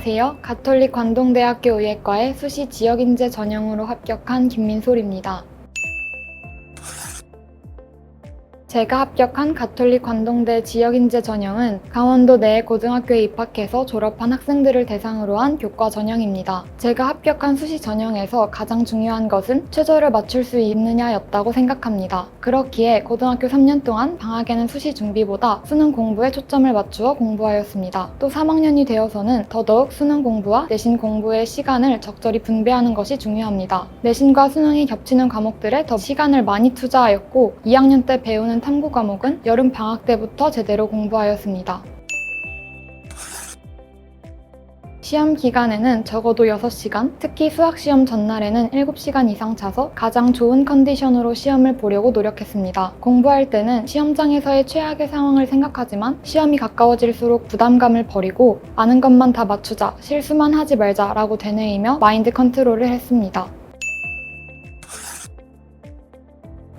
안녕하세요. 가톨릭 관동대학교 의예과의 수시 지역인재 전형으로 합격한 김민솔입니다. 제가 합격한 가톨릭 관동대 지역인재 전형은 강원도 내 고등학교에 입학해서 졸업한 학생들을 대상으로 한 교과 전형입니다. 제가 합격한 수시 전형에서 가장 중요한 것은 최저를 맞출 수 있느냐였다고 생각합니다. 그렇기에 고등학교 3년 동안 방학에는 수시 준비보다 수능 공부에 초점을 맞추어 공부하였습니다. 또 3학년이 되어서는 더더욱 수능 공부와 내신 공부의 시간을 적절히 분배하는 것이 중요합니다. 내신과 수능이 겹치는 과목들에 더 시간을 많이 투자하였고 2학년 때 배우는 탐구 과목은 여름 방학 때부터 제대로 공부하였습니다. 시험 기간에는 적어도 6시간, 특히 수학 시험 전날에는 7시간 이상 자서 가장 좋은 컨디션으로 시험을 보려고 노력했습니다. 공부할 때는 시험장에서의 최악의 상황을 생각하지만 시험이 가까워질수록 부담감을 버리고 아는 것만 다 맞추자, 실수만 하지 말자라고 되뇌이며 마인드 컨트롤을 했습니다.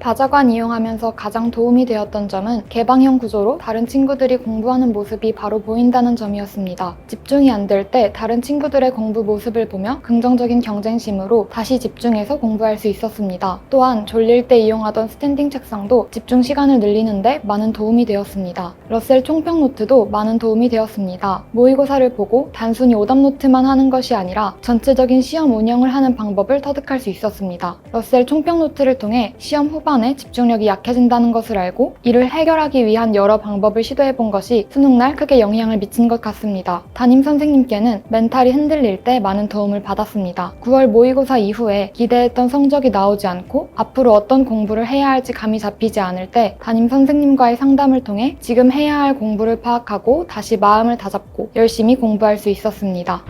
다자관 이용하면서 가장 도움이 되었던 점은 개방형 구조로 다른 친구들이 공부하는 모습이 바로 보인다는 점이었습니다. 집중이 안 될 때 다른 친구들의 공부 모습을 보며 긍정적인 경쟁심으로 다시 집중해서 공부할 수 있었습니다. 또한 졸릴 때 이용하던 스탠딩 책상도 집중 시간을 늘리는데 많은 도움이 되었습니다. 러셀 총평 노트도 많은 도움이 되었습니다. 모의고사를 보고 단순히 오답 노트만 하는 것이 아니라 전체적인 시험 운영을 하는 방법을 터득할 수 있었습니다. 러셀 총평 노트를 통해 시험 후반 에 집중력이 약해진다는 것을 알고 이를 해결하기 위한 여러 방법을 시도해 본 것이 수능날 크게 영향을 미친 것 같습니다. 담임 선생님께는 멘탈이 흔들릴 때 많은 도움을 받았습니다. 9월 모의고사 이후에 기대했던 성적이 나오지 않고 앞으로 어떤 공부를 해야 할지 감이 잡히지 않을 때 담임 선생님과의 상담을 통해 지금 해야 할 공부를 파악하고 다시 마음을 다잡고 열심히 공부할 수 있었습니다.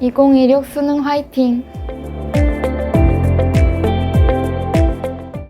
2016 수능 화이팅!